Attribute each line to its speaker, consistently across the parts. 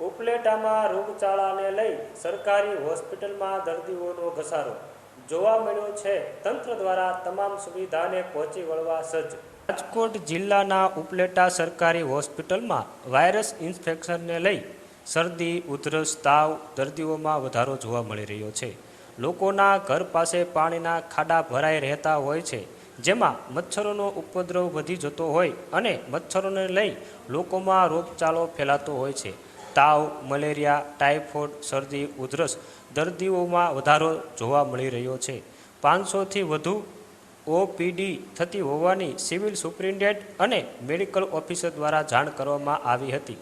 Speaker 1: ઉપલેટામાં રોગચાળાને લઈ સરકારી હોસ્પિટલમાં દર્દીઓનો ઘસારો. જોવા મળ્યો છે, તંત્ર દ્વારા તમામ સુવિધાને પહોંચી વળવા સજ્જ. રાજકોટ જિલ્લાના ઉપલેટા સરકારી હોસ્પિટલમાં વાયરસ ઇન્ફેક્શનને લઈ શરદી, ઉધરસ, તાવ દર્દીઓમાં વધારો જોવા મળી રહ્યો છે. લોકોના ઘર પાસે પાણીના ખાડા ભરાઈ રહેતા હોય છે, જેમાં મચ્છરોનો ઉપદ્રવ વધી જતો હોય અને મચ્છરોને લઈ લોકોમાં રોગચાળો ફેલાતો હોય છે. તાવ, મલેરિયા, ટાઇફોઇડ, શરદી, ઉધરસ દર્દીઓમાં વધારો જોવા મળી રહ્યો છે. પાંચસોથી વધુ ઓપીડી થતી હોવાની સિવિલ સુપ્રિન્ટેન્ડન્ટ અને મેડિકલ ઓફિસર દ્વારા જાણ કરવામાં આવી હતી.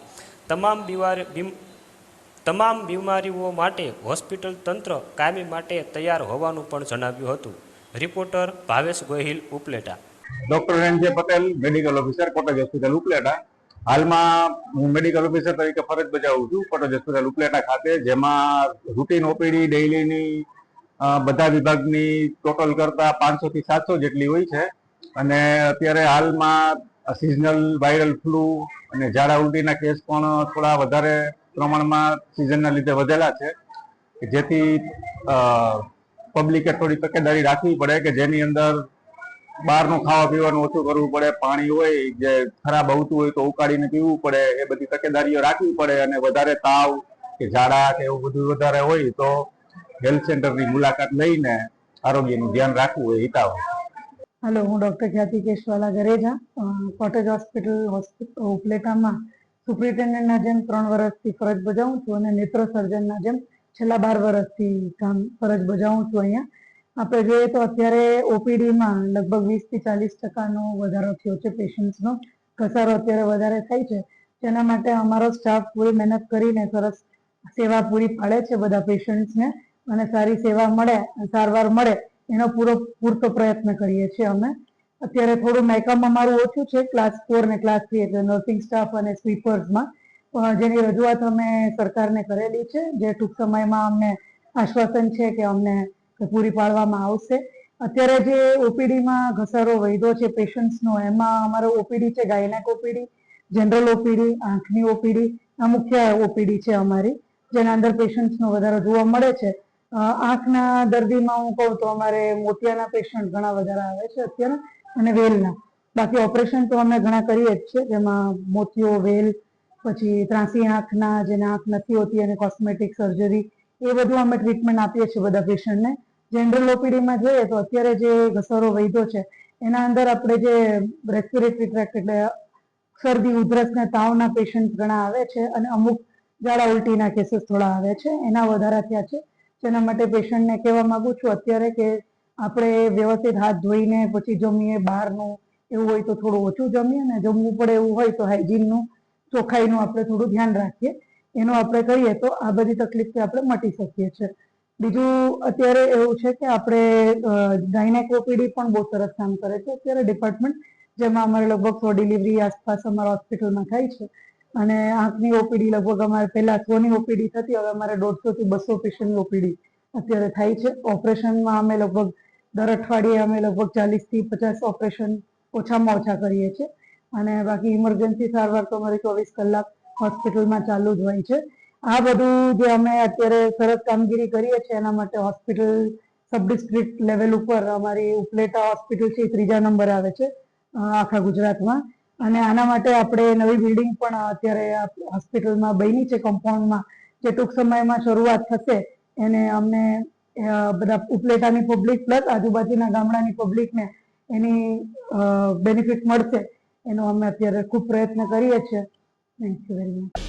Speaker 1: તમામ બીમાર તમામ બીમારીઓ માટે હોસ્પિટલ તંત્ર કાયમી માટે તૈયાર હોવાનું પણ જણાવ્યું હતું. Reporter Bhavesh Gohil Upleta.
Speaker 2: Doctor Ranjay Patel, medical officer, cottage hospital Upleta. હાલમાં હું મેડિકલ ઓફિસર તરીકે ફરજ બજાવું છું કોટેજ હોસ્પિટલ ઉપલેટા ખાતે, જેમાં રૂટીન ઓપીડી ડેઇલીની બધા વિભાગની ટોટલ કરતા પાંચસો થી સાતસો જેટલી હોય છે. અને અત્યારે હાલમાં સિઝનલ વાયરલ ફ્લૂ અને ઝાડા ઉલટીના કેસ પણ થોડા વધારે પ્રમાણમાં સિઝનના લીધે વધેલા છે જેથી પબ્લિકે થોડી તકેદારી રાખવી પડે કે જેની અંદર બહારનું ખાવા પીવાનું ઓછું કરવું પડે, પાણી હોય, જે ખરાબ આવતું હોય તો ઉકાળીને પીવું પડે, એ બધી તકેદારીઓ રાખવી પડે અને વધારે તાવ કે ઝાડા કે એવું બધું વધારે હોય તો હેલ્થ સેન્ટરની મુલાકાત લઈને આરોગ્યનું ધ્યાન રાખવું એ હિતાવ
Speaker 3: હલો, હું doctor Khyati Keshwala Gareja cottage hospital ઉપલેટામાં સુપ્રિન્ટેન્ડન્ટના જેમ ત્રણ વર્ષથી ફરજ બજાવું છું અને નેત્ર સર્જનના જેમ છેલ્લા બાર વર્ષથી કામ ફરજ બજાવું છું અહીંયા. આપણે જોઈએ તો અત્યારે ઓપીડીમાં લગભગ વીસથી ચાલીસ ટકાનો વધારો થયો છે પેશન્ટ્સનો. ઘસારો અત્યારે વધારે થાય છે. જેના માટે અમારો સ્ટાફ પૂરી મહેનત કરીને સરસ સેવા પૂરી પાડે છે બધા પેશન્ટ્સને. અને સારી સેવા મળે, સારવાર મળે, એનો પૂરો, પૂરતો પ્રયત્ન કરીએ છીએ અમે. અત્યારે થોડું મેકઅપ અમારું ઓછું છે ક્લાસ ફોર ને ક્લાસ થ્રી એટલે નર્સિંગ સ્ટાફ અને સ્વીપર્સમાં જેની રજૂઆત અમે સરકારને કરેલી છે, જે ટૂંક સમયમાં અમને આશ્વાસન છે કે અમને પૂરી પાડવામાં આવશે. અત્યારે જે ઓપીડીમાં ઘસારો વૈધો છે પેશન્ટ્સનો એમાં અમારો ઓપીડી છે ગાયનેક ઓપીડી જનરલ ઓપીડી આંખની ઓપીડી આ મુખ્ય ઓપીડી છે અમારી, જેના અંદર પેશન્ટ્સનો વધારો જોવા મળે છે. આંખના દર્દીમાં હું કહું તો અમારે મોતિયાના પેશન્ટ ઘણા વધારે આવે છે અત્યારે અને વેલના. બાકી ઓપરેશન તો અમે ઘણા કરીએ જ છે જેમાં મોતિયો વેલ, પછી ત્રાંસી આંખના, જેને આંખ નથી હોતી અને કોસ્મેટિક સર્જરી એ બધું અમે ટ્રીટમેન્ટ આપીએ છીએ બધા પેશન્ટને જનરલ ઓપીડીમાં જોઈએ તો અત્યારે જે ઘસારો વૈધો છે, એના અંદર આપણે જે રેસ્પિરેટરી ટ્રેક્ટ એટલે શરદી, ઉધરસ ને તાવના પેશન્ટ ઘણા આવે છે અને અમુક ઝાડા ઉલટીના કેસીસ થોડા આવે છે, એના વધારા થયા છે. જેના માટે પેશન્ટને કહેવા માંગુ છું અત્યારે કે આપણે વ્યવસ્થિત હાથ ધોઈને પછી જમીએ, બહારનું એવું હોય તો થોડું ઓછું જમીએ ને જમવું પડે એવું હોય તો હાઇજીનનું ચોખ્ખાઈનું આપણે થોડું ધ્યાન રાખીએ. એનું આપણે કહીએ તો આ બધી તકલીફથી આપણે મટી શકીએ છીએ. બીજું અત્યારે એવું છે કે આપણે ગાયનેક ઓપીડી પણ બહુ સરસ કામ કરે છે. અત્યારે ડિપાર્ટમેન્ટ જેમાં અમારે લગભગ સો ડિલિવરી આસપાસ અમારા હોસ્પિટલમાં થાય છે. અને આંખની ઓપીડી લગભગ અમારે પહેલા સોની ઓપીડી થતી, હવે અમારે દોઢસો થી બસો પેશન્ટની ઓપીડી અત્યારે થાય છે. ઓપરેશનમાં અમે લગભગ દર અઠવાડિયે અમે લગભગ ચાલીસથી પચાસ ઓપરેશન ઓછામાં ઓછા કરીએ છીએ. અને બાકી ઇમરજન્સી સારવાર તો અમારી ચોવીસ કલાક હોસ્પિટલમાં ચાલુ જ હોય છે. આ બધું જે અમે અત્યારે સરસ કામગીરી કરીએ છીએ, એના માટે હોસ્પિટલ સબ ડિસ્ટ્રિક્ટ લેવલ ઉપર અમારી ઉપલેટા હોસ્પિટલ છે ત્રીજા નંબર આવે છે આખા ગુજરાતમાં. અને આના માટે આપણે નવી બિલ્ડિંગ પણ અત્યારે હોસ્પિટલમાં બની છે કમ્પાઉન્ડમાં જે ટૂંક સમયમાં શરૂઆત થશે, એને અમને બધા ઉપલેટાની પબ્લિક પ્લસ આજુબાજુના ગામડાની પબ્લિકને એની બેનિફિટ મળશે, એનો અમે અત્યારે ખૂબ પ્રયત્ન કરીએ છીએ. Thank you very much